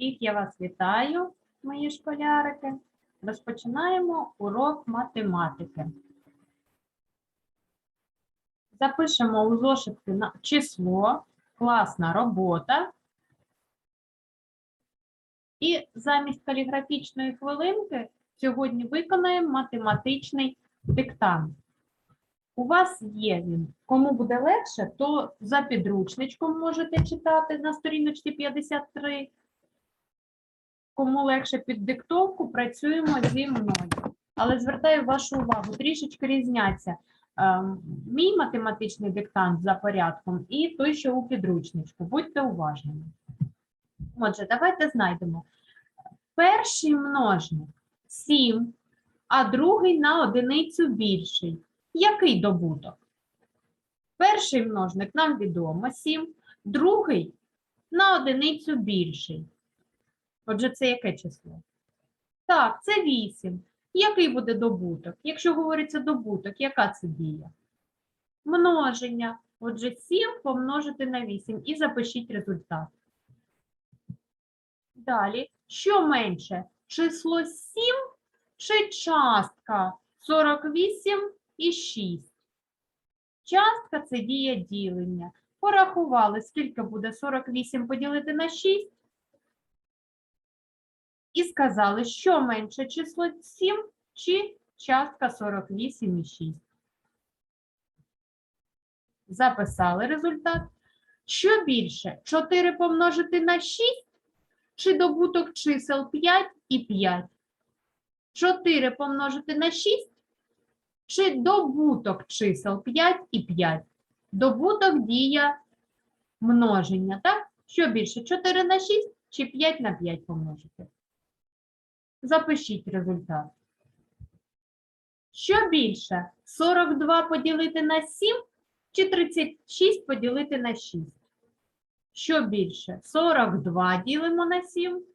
Всіх я вас вітаю, мої школярики. Розпочинаємо урок математики. Запишемо у зошитки на число, класна робота. І замість каліграфічної хвилинки сьогодні виконаємо математичний диктант. У вас є він. Кому буде легше, то за підручничком можете читати на сторіночці 53. Кому легше під диктовку, працюємо зі мною. Але звертаю вашу увагу, трішечки різняться е, мій математичний диктант за порядком і той, що у підручничку. Будьте уважними. Отже, давайте знайдемо. Перший множник 7, а другий на одиницю більший. Який добуток? Перший множник нам відомо 7, другий на одиницю більший. Отже, це яке число? Так, це 8. Який буде добуток? Якщо говориться добуток, яка це дія? Множення. Отже, 7 помножити на 8 і запишіть результат. Далі, що менше? Число 7 чи частка 48 і 6? Частка це дія ділення. Порахували, скільки буде 48 поділити на 6. І сказали, що менше число 7 чи частка 48 і 6. Записали результат. Що більше? 4 помножити на 6 чи добуток чисел 5 і 5? 4 помножити на 6 чи добуток чисел 5 і 5? Добуток дія множення, так? Що більше? 4 на 6 чи 5 на 5 помножити? Запишіть результат. Що більше? 42 поділити на 7 чи 36 поділити на 6? Що більше? 42 ділимо на 7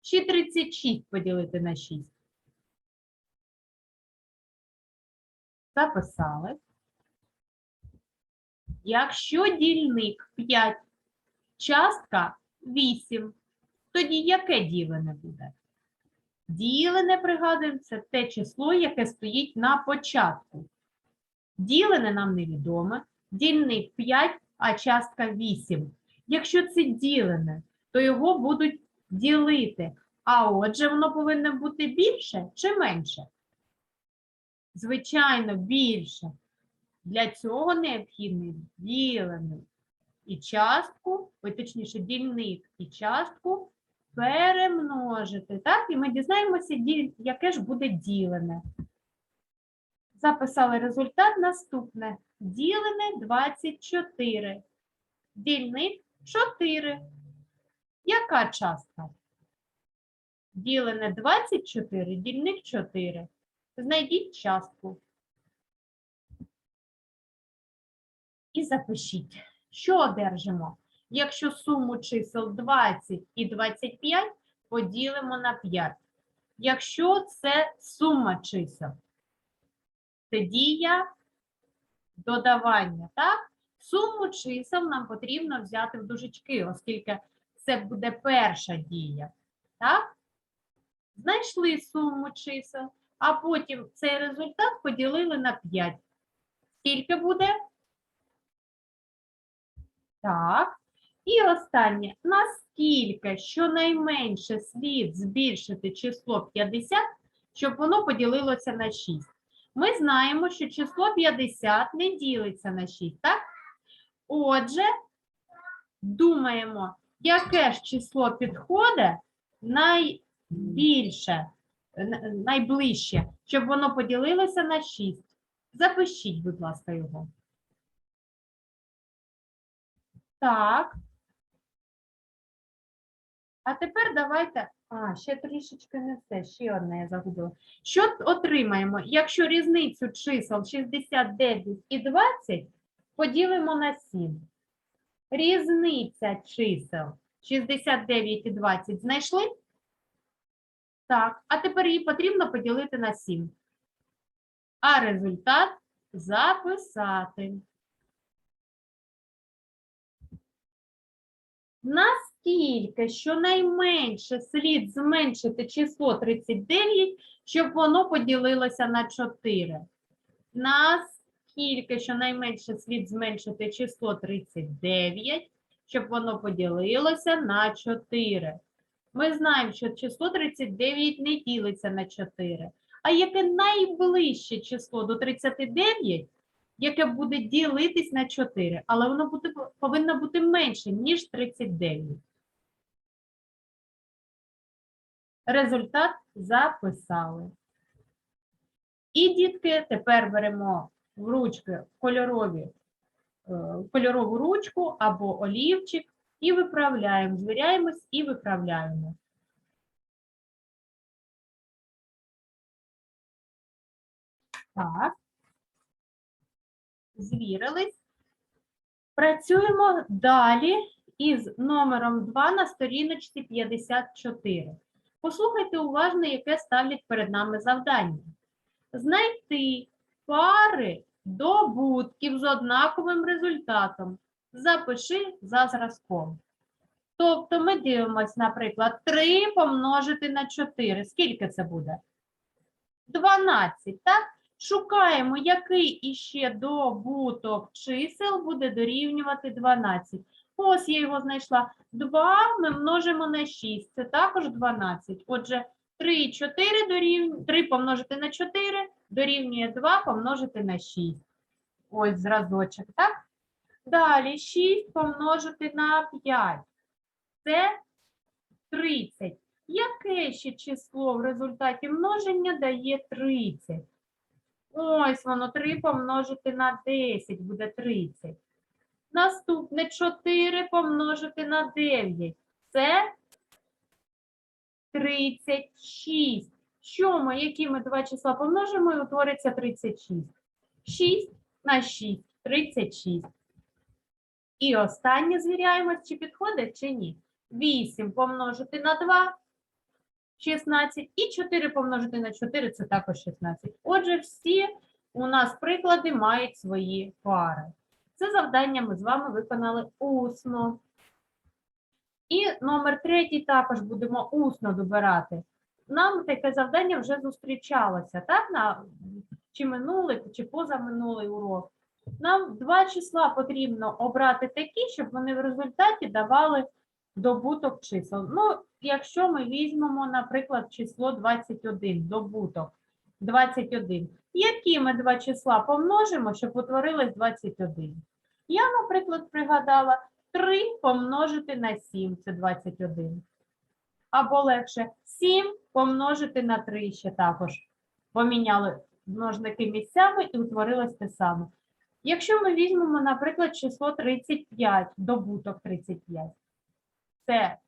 чи 36 поділити на 6? Записали. Якщо дільник 5, частка 8, тоді яке ділене буде? Ділене, пригадуємо, це те число, яке стоїть на початку. Ділене нам невідоме, дільник 5, а частка 8. Якщо це ділене, то його будуть ділити. А отже, воно повинно бути більше чи менше? Звичайно, більше. Для цього необхідний ділений і частку, ой, точніше, дільник і частку перемножити. Так? І ми дізнаємося, яке ж буде ділене. Записали результат наступне. Ділене 24. Дільник 4. Яка частка? Ділене 24, дільник 4. Знайдіть частку. І запишіть, що одержимо, якщо суму чисел 20 і 25 поділимо на 5. Якщо це сума чисел, це дія додавання, так? Суму чисел нам потрібно взяти в дужечки, оскільки це буде перша дія. Так? Знайшли суму чисел, а потім цей результат поділили на 5. Скільки буде? Так. І останнє. Наскільки щонайменше слід збільшити число 50, щоб воно поділилося на 6? Ми знаємо, що число 50 не ділиться на 6, так? Отже, думаємо, яке ж число підходить найбільше, найближче, щоб воно поділилося на 6. Запишіть, будь ласка, його. Так. А тепер давайте. А, ще трішечки не все, ще одне я загубила. Що отримаємо, якщо різницю чисел 69 і 20 поділимо на 7? Різниця чисел 69 і 20 знайшли? Так, а тепер її потрібно поділити на 7. А результат записати. Наскільки скільки щонайменше слід зменшити число 39, щоб воно поділилося на 4? Наскільки щонайменше слід зменшити число 39, щоб воно поділилося на 4? Ми знаємо, що число 39 не ділиться на 4. А яке найближче число до 39, яке буде ділитись на 4, але воно буде, повинно бути менше, ніж 39. Результат записали. І, дітки, тепер беремо в ручки кольорові, е, кольорову ручку або олівчик і виправляємо, звіряємось і виправляємо. Так. Звірились. Працюємо далі із номером 2 на сторіночці 54. Послухайте уважно, яке ставлять перед нами завдання. Знайти пари добутків з однаковим результатом. Запиши за зразком. Тобто ми дивимося, наприклад, 3 помножити на 4. Скільки це буде? 12, так? Шукаємо, який іще добуток чисел буде дорівнювати 12. Ось я його знайшла. 2 ми множимо на 6, це також 12. Отже, 3 і 4 дорівнює, 3 помножити на 4 дорівнює 2 помножити на 6. Ось зразочок, так? Далі 6 помножити на 5. Це 30. Яке ще число в результаті множення дає 30? Ось воно 3 помножити на 10 буде 30. Наступне 4 помножити на 9. Це 36. Що ми, які ми два числа помножимо і утвориться 36? 6 на 6, 36. І останнє звіряємо, чи підходить, чи ні. 8 помножити на 2 16 і 4 помножити на 4 це також 16. Отже, всі у нас приклади мають свої пари. Це завдання ми з вами виконали усно. І номер третій також будемо усно добирати. Нам таке завдання вже зустрічалося, так? На, чи минулий, чи позаминулий урок. Нам два числа потрібно обрати такі, щоб вони в результаті давали добуток чисел. Ну, якщо ми візьмемо, наприклад, число 21, добуток 21. Які ми два числа помножимо, щоб утворилось 21? Я, наприклад, пригадала 3 помножити на 7, це 21. Або легше 7 помножити на 3 ще також. Поміняли множники місцями і утворилось те саме. Якщо ми візьмемо, наприклад, число 35, добуток 35, це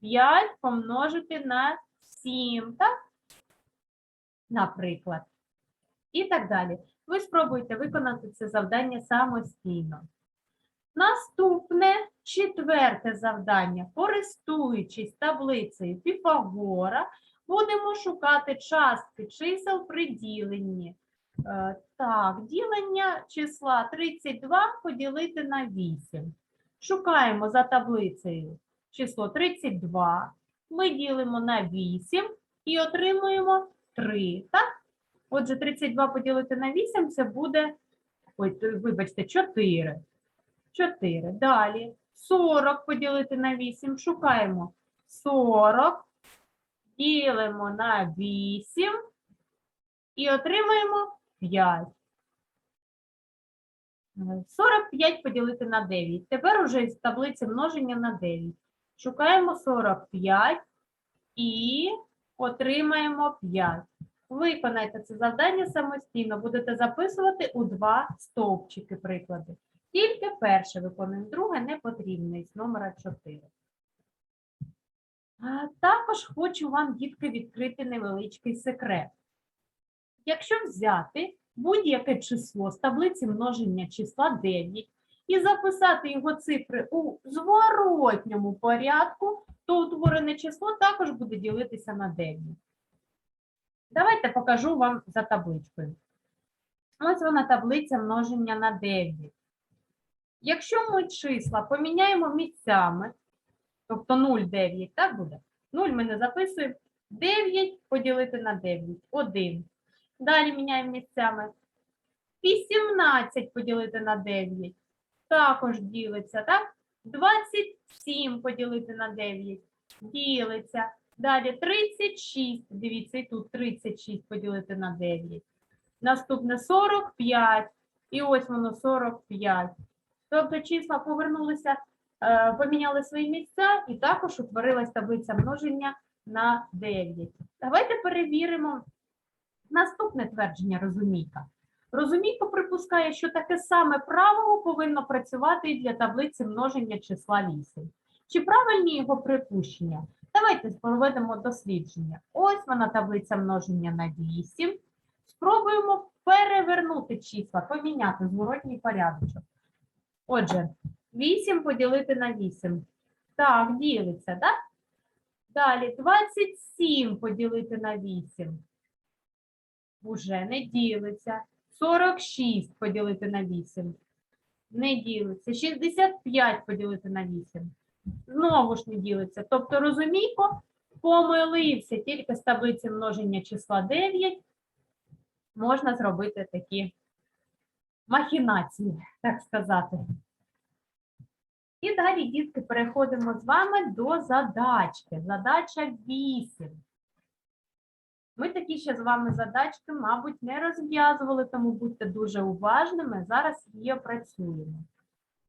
5 помножити на 7, так? Наприклад. І так далі. Ви спробуйте виконати це завдання самостійно. Наступне четверте завдання. Користуючись таблицею Піфагора, будемо шукати частки чисел при діленні. Е, Так, ділення числа 32 поділити на 8. Шукаємо за таблицею число 32. Ми ділимо на 8 і отримуємо 3. Так? Отже, 32 поділити на 8 це буде, ой, вибачте, 4. 4. Далі 40 поділити на 8. Шукаємо 40. Ділимо на 8 і отримаємо 5. Е, 45 поділити на 9. Тепер уже із таблиці множення на 9. Шукаємо 45 і отримаємо 5. Виконайте це завдання самостійно. Будете записувати у два стовпчики приклади. Тільки перше виконуємо, друге не потрібно із номера 4. А Також хочу вам, дітки, відкрити невеличкий секрет. Якщо взяти будь-яке число з таблиці множення числа 9 і записати його цифри у зворотньому порядку, то утворене число також буде ділитися на 9. Давайте покажу вам за табличкою. Ось вона таблиця множення на 9. Якщо ми числа поміняємо місцями, Тобто 0,9, так буде? 0 ми не записуємо. 9 поділити на 9. 1. Далі міняємо місцями. 18 поділити на 9. Також ділиться, так? 27 поділити на 9. Ділиться. Далі 36. Дивіться, і тут 36 поділити на 9. Наступне 45. І ось воно 45. Тобто числа повернулися, е, поміняли свої місця і також утворилась таблиця множення на 9. Давайте перевіримо наступне твердження розумійка. Розумійка припускає, що таке саме правило повинно працювати і для таблиці множення числа 8. Чи правильні його припущення? Давайте проведемо дослідження. Ось вона таблиця множення на 8. Спробуємо перевернути числа, поміняти зворотній порядочок. Отже, 8 поділити на 8. Так, ділиться, так? Далі 27 поділити на 8. Уже не ділиться. 46 поділити на 8. Не ділиться. 65 поділити на 8. Знову ж не ділиться. Тобто, розумійко, помилився тільки з таблиці множення числа 9. Можна зробити такі махінації, так сказати. І далі, дітки, переходимо з вами до задачки. Задача 8. Ми такі ще з вами задачки, мабуть, не розв'язували, тому будьте дуже уважними. Зараз її опрацюємо.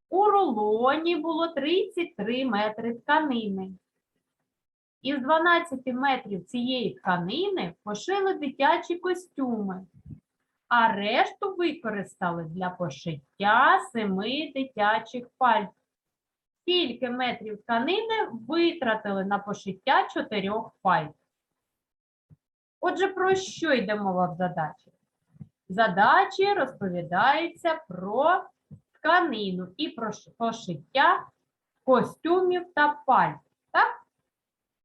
У рулоні було 33 метри тканини. Із 12 метрів цієї тканини пошили дитячі костюми, а решту використали для пошиття семи дитячих пальт. Скільки метрів тканини витратили на пошиття чотирьох пальт? Отже, про що йде мова в задачі? Задачі розповідається про тканину і пошиття костюмів та пальт. Так?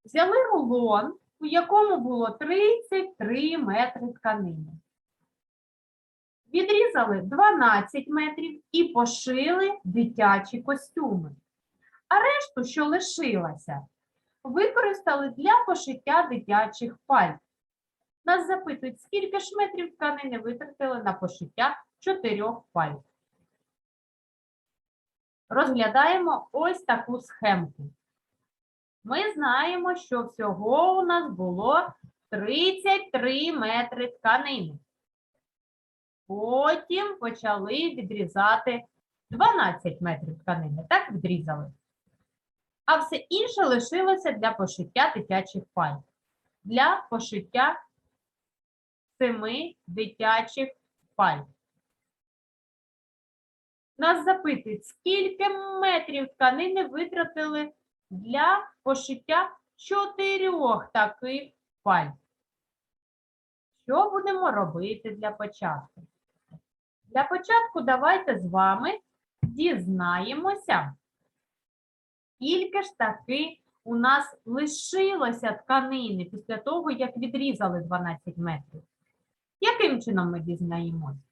Взяли рулон, у якому було 33 метри тканини. Відрізали 12 метрів і пошили дитячі костюми. А решту, що лишилася, використали для пошиття дитячих пальт. Нас запитують, скільки ж метрів тканини витратили на пошиття чотирьох пальт. Розглядаємо ось таку схемку. Ми знаємо, що всього у нас було 33 метри тканини. Потім почали відрізати 12 метрів тканини. Так відрізали. А все інше лишилося для пошиття дитячих пальт. Для пошиття семи дитячих пальт. Нас запитують, скільки метрів тканини витратили для пошиття чотирьох таких пальт. Що будемо робити для початку? Для початку давайте з вами дізнаємося, скільки ж таки у нас лишилося тканини після того, як відрізали 12 метрів. Яким чином ми дізнаємось?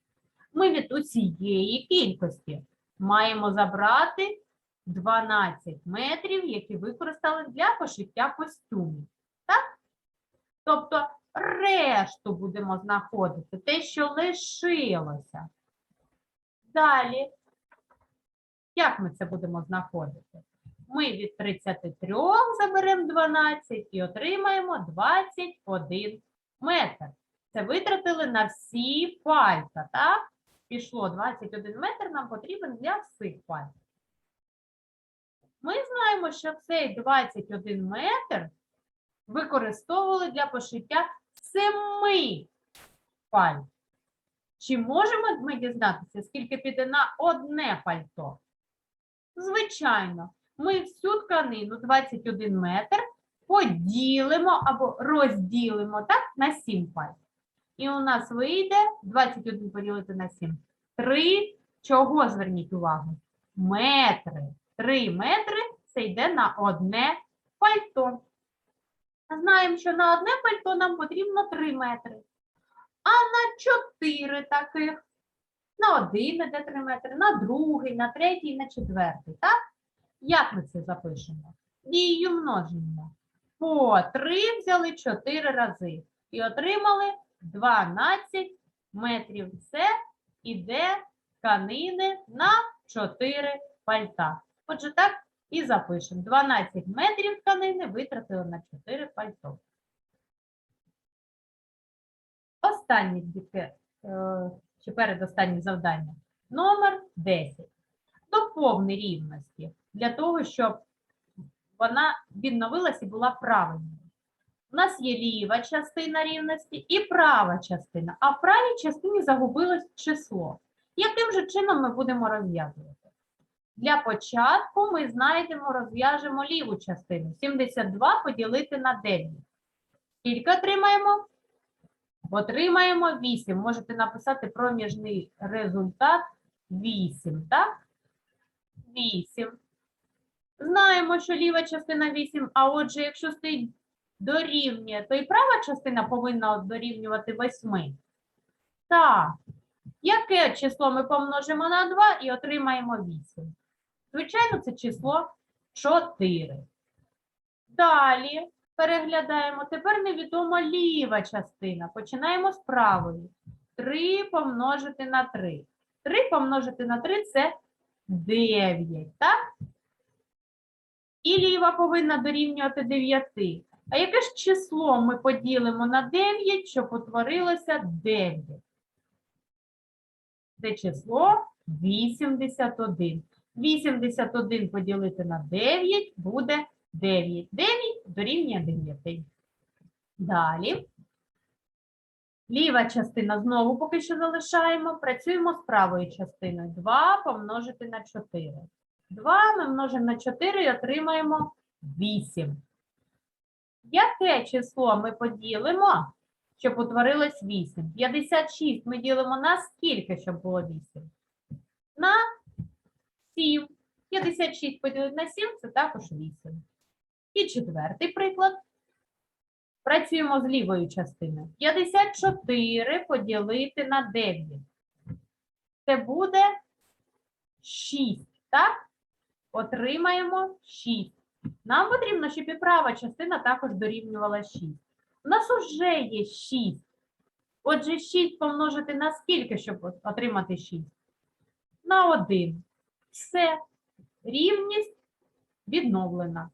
Ми від усієї кількості маємо забрати 12 метрів, які використали для пошиття костюмів. Так? Тобто решту будемо знаходити, те, що лишилося. Далі, як ми це будемо знаходити? Ми від 33 заберемо 12 і отримаємо 21 метр. Це витратили на всі пальця, так? Пішло 21 метр, нам потрібен для всіх пальців. Ми знаємо, що цей 21 метр використовували для пошиття семи пальт. Чи можемо ми дізнатися, скільки піде на одне пальто? Звичайно, ми всю тканину 21 метр поділимо або розділимо так, на 7 пальт. І у нас вийде 21 поділити на 7. 3, чого зверніть увагу? Метри. 3 метри це йде на одне пальто. Знаємо, що на одне пальто нам потрібно 3 метри. А на 4 таких. На один іде 3 метри, на другий, на третій, на четвертий. Так? Як ми це запишемо? дією множення. По 3 взяли 4 рази і отримали 12 метрів. Це іде тканини на 4 пальта. Отже, так і запишемо. 12 метрів тканини витратили на 4 пальто. Останнє дітки, е, чи передостаннє завдання. Номер 10. Доповни рівності для того, щоб вона відновилась і була правильною. У нас є ліва частина рівності і права частина, а в правій частині загубилось число. Яким же чином ми будемо розв'язувати? Для початку ми знайдемо, розв'яжемо ліву частину. 72 поділити на 9. Скільки отримаємо? Отримаємо 8. Можете написати проміжний результат 8, так? 8. Знаємо, що ліва частина 8, а отже, якщо стоїть дорівнює, то і права частина повинна дорівнювати 8. Так. Яке число ми помножимо на 2 і отримаємо 8? Звичайно, це число 4. Далі переглядаємо. Тепер невідома ліва частина. Починаємо з правої. 3 помножити на 3. 3 помножити на 3 це 9, так? І ліва повинна дорівнювати 9. А яке ж число ми поділимо на 9, щоб утворилося 9? Це число 81. 81 поділити на 9 буде 9. 9 дорівнює 9. Далі. Ліва частина знову поки що залишаємо. Працюємо з правою частиною. 2 помножити на 4. 2 ми множимо на 4 і отримаємо 8. Яке число ми поділимо, щоб утворилось 8? 56 ми ділимо на скільки, щоб було 8? На 7. 56 поділити на 7 це також 8. І четвертий приклад. Працюємо з лівою частиною. 54 поділити на 9. Це буде 6, так? Отримаємо 6. Нам потрібно, щоб і права частина також дорівнювала 6. У нас вже є 6. Отже, 6 помножити на скільки, щоб отримати 6? На 1. Все. Рівність відновлена.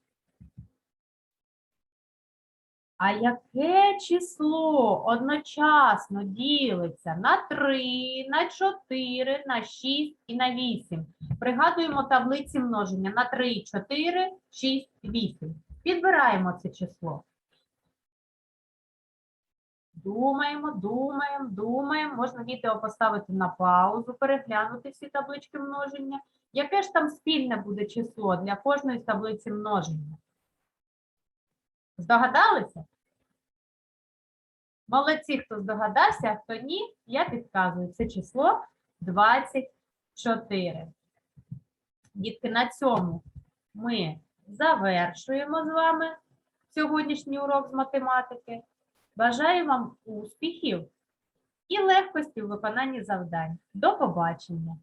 А яке число одночасно ділиться на 3, на 4, на 6 і на 8? Пригадуємо таблиці множення на 3, 4, 6, 8. Підбираємо це число. Думаємо, думаємо, думаємо. Можна відео поставити на паузу, переглянути всі таблички множення. Яке ж там спільне буде число для кожної таблиці множення? Здогадалися? Молодці, хто здогадався, а хто ні, я підказую. Це число 24. Дітки, на цьому ми завершуємо з вами сьогоднішній урок з математики. Бажаю вам успіхів і легкості в виконанні завдань. До побачення!